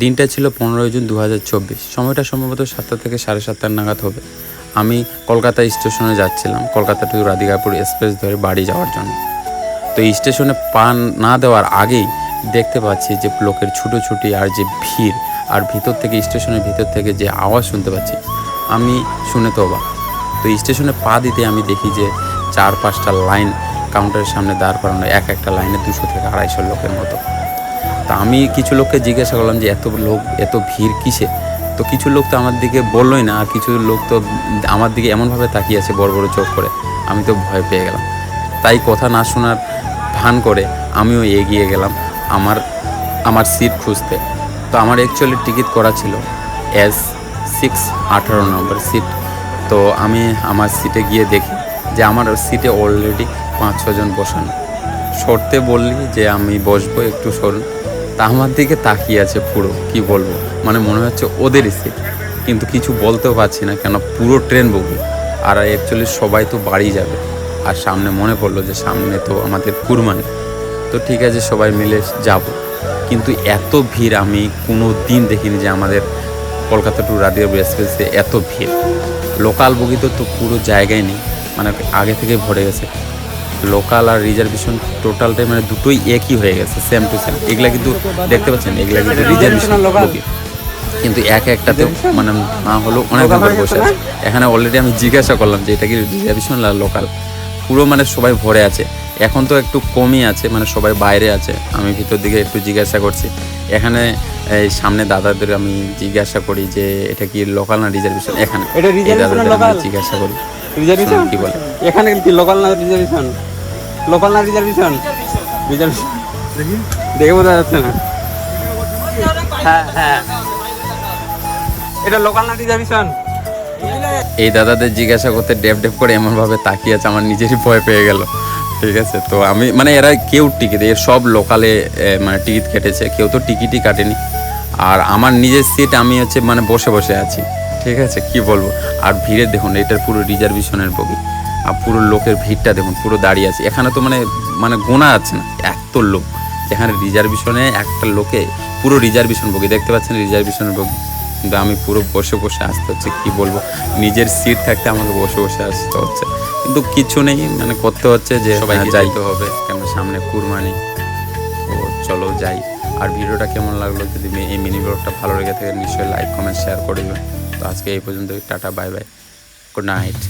দিনটা ছিল পনেরোই জুন দু হাজার চব্বিশ। সময়টা সম্ভবত সাতটা থেকে সাড়ে সাতটার নাগাদ হবে। আমি কলকাতা স্টেশনে যাচ্ছিলাম। কলকাতা টু রাধিকাপুর এক্সপ্রেস ধরে বাড়ি যাওয়ার জন্য। তো স্টেশনে পা না দেওয়ার আগেই দেখতে পাচ্ছি যে লোকের ছুটোছুটি আর যে ভিড় আর ভিতর থেকে স্টেশনের ভিতর থেকে যে আওয়াজ শুনতে পাচ্ছি, আমি শুনে তো অবাক। তো স্টেশনে পা দিতে আমি দেখি যে চার পাঁচটা লাইন কাউন্টারের সামনে দাঁড় করানো, এক একটা লাইনে দুশো থেকে আড়াইশো লোকের মতো। তা আমি কিছু লোককে জিজ্ঞাসা করলাম যে, এত লোক, এত ভিড় কিসে? তো কিছু লোক তো আমার দিকে বললোই না, আর কিছু লোক তো আমার দিকে এমনভাবে তাকিয়ে আছে বড় বড় চোখ করে। আমি তো ভয় পেয়ে গেলাম। তাই কথা না শোনার ভান করে আমিও এগিয়ে গেলাম আমার আমার সিট খুঁজতে। তো আমার অ্যাকচুয়ালি টিকিট করা ছিল এস সিক্স আঠারো নম্বর সিট। তো আমি আমার সিটে গিয়ে দেখি যে, আমার সিটে অলরেডি পাঁচ, ছজন বসানো। সরতে বললি যে, আমি বসবো একটু সরুন। তা আমার দিকে তাকিয়ে আছে পুরো, কি বলব? মানে মনে হচ্ছে ওদেরই সিট কিন্তু কিছু বলতেও পারছি না, কেন পুরো ট্রেন বগি। আর অ্যাকচুয়ালি সবাই তো বাড়ি যাবে। আর সামনে মনে পড়ল যে সামনে তো আমাদের কুরবানি। তো ঠিক আছে, সবাই মিলে যাব। কিন্তু এত ভিড় আমি কোনো দিন দেখিনি যে আমাদের কলকাতা টু রাধিয়া এক্সপ্রেসে এত ভিড়। লোকাল বগিতে তো পুরো জায়গায় নেই। মানে আগে থেকে ভরে গেছে। লোকাল আর রিজার্ভেশন টোটালটাই মানে দুটোই একই হয়ে গেছে সেম টু সেম এগুলা কিন্তু দেখতে পাচ্ছেন এগুলা কিন্তু রিজার্ভেশন কিন্তু এক একটাতে মানে না হলেও অনেক ধরে বসে আছে। এখানে অলরেডি আমি জিজ্ঞাসা করলাম যে এটা কি রিজার্ভেশন লোকাল পুরো মানে সবাই ভরে আছে। এখন তো একটু কমই আছে মানে সবাই বাইরে আছে। আমি ভিতর দিকে একটু জিজ্ঞাসা করছি। এখানে এই সামনে দাদাদের আমি জিজ্ঞাসা করি যে এটা কি লোকাল না রিজার্ভেশন এখানে। দাদাদের আমি জিজ্ঞাসা করি। রিজার্ভেশন কি বলে? এখানে কি লোকাল না রিজার্ভেশন লোকাল না রিজার্ভেশন রিজার্ভেশন দেখে। বোঝা যাচ্ছে না। হ্যাঁ হ্যাঁ। এটা লোকাল না রিজার্ভেশন এই দাদাদের জিজ্ঞাসা করতে ডেপ ডেপ করে এমনভাবে তাকিয়ে আছে আমার নিজেরই ভয় পেয়ে গেল। ঠিক আছে তো আমি মানে এরা কেউ টিকিট এর সব লোকালে মানে টিকিট কেটেছে কেউ তো টিকিটই কাটেনি। আর আমার নিজের সিট আমি হচ্ছে মানে বসে বসে আছি। ঠিক আছে কি বলব? আর ভিড়ে দেখুন এটার পুরো রিজার্ভেশনের বগি। পুরো লোকের ভিড়টা দেখুন পুরো দাঁড়িয়ে আছে। এখানে তো মানে মানে গোনা আছে না এত লোক। যেখানে রিজার্ভেশনে একটা লোকে পুরো রিজার্ভেশন বগি দেখতে পাচ্ছেন রিজার্ভেশনের বগি কিন্তু আমি পুরো বসে বসে আসতে হচ্ছে কি বলব? নিজের সিট থাকতে আমাকে বসে বসে আসতে হচ্ছে। কিন্তু কিছু নেই মানে করতে হচ্ছে যে সবাই যাইতে হবে কেন সামনে কুরবানি তো চলো যাই। আর ভিডিওটা কেমন লাগল যদি এই মিনি ব্লগটা ভালো লেগে থাকে নিশ্চয়ই লাইক কমেন্ট শেয়ার করে দেবেন তো আজকে এই পর্যন্ত tata bye bye good night